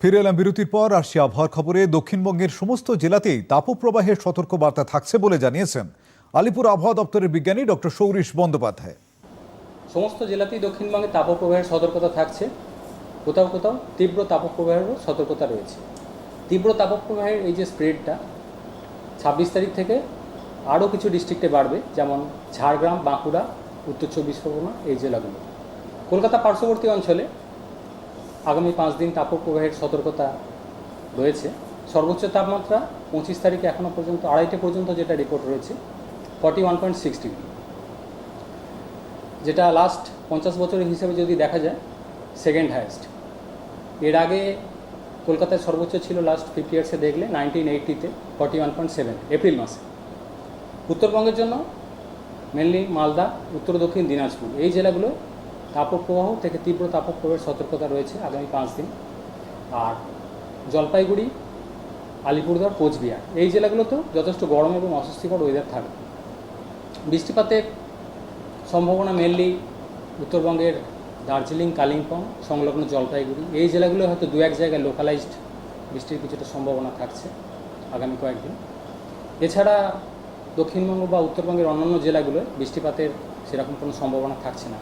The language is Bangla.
ফিরে এলাম বিরতির পর আসছি আবহাওয়ার খবরে দক্ষিণবঙ্গের সমস্ত জেলাতেই তাপপ্রবাহের সতর্কবার্তা থাকছে বলে জানিয়েছেন আলিপুর আবহাওয়া দপ্তরের বিজ্ঞানী ডক্টর সৌরিশ বন্দ্যোপাধ্যায়। সমস্ত জেলাতেই দক্ষিণবঙ্গে তাপপ্রবাহের সতর্কতা থাকছে। কোথাও কোথাও তীব্র তাপপ্রবাহেরও সতর্কতা রয়েছে। তীব্র তাপপ্রবাহের এই যে স্প্রেডটা ছাব্বিশ তারিখ থেকে আরও কিছু ডিস্ট্রিক্টে বাড়বে, যেমন ঝাড়গ্রাম, বাঁকুড়া, উত্তর চব্বিশ পরগনা, এই জেলাগুলো। কলকাতা পার্শ্ববর্তী অঞ্চলে আগামী পাঁচ দিন তাপপ্রবাহের সতর্কতা রয়েছে। সর্বোচ্চ তাপমাত্রা পঁচিশ তারিখে এখনও পর্যন্ত আড়াইটে পর্যন্ত যেটা রিপোর্ট রয়েছে forty one point six degree যেটা লাস্ট পঞ্চাশ বছরের হিসেবে যদি দেখা যায় সেকেন্ড হায়েস্ট এর আগে কলকাতায় সর্বোচ্চ ছিল লাস্ট ফিফটি ইয়ার্সে দেখলে nineteen এইটিতে forty one point seven April মাসে। উত্তরবঙ্গের জন্য মেনলি মালদা, উত্তর দক্ষিণ দিনাজপুর, এই জেলাগুলো তাপপ্রবাহ থেকে তীব্র তাপপ্রবাহের সতর্কতা রয়েছে আগামী পাঁচ দিন। আর জলপাইগুড়ি, আলিপুরদুয়ার, কোচবিহার এই জেলাগুলোতেও যথেষ্ট গরম এবং অস্বস্তিকর ওয়েদার থাকবে। বৃষ্টিপাতের সম্ভাবনা মেনলি উত্তরবঙ্গের দার্জিলিং, কালিম্পং, সংলগ্ন জলপাইগুড়ি এই জেলাগুলো হয়তো দু এক জায়গায় লোকালাইজড বৃষ্টির কিছুটা সম্ভাবনা থাকছে আগামী কয়েকদিন। এছাড়া দক্ষিণবঙ্গ বা উত্তরবঙ্গের অন্যান্য জেলাগুলোয় বৃষ্টিপাতের সেরকম কোনো সম্ভাবনা থাকছে না।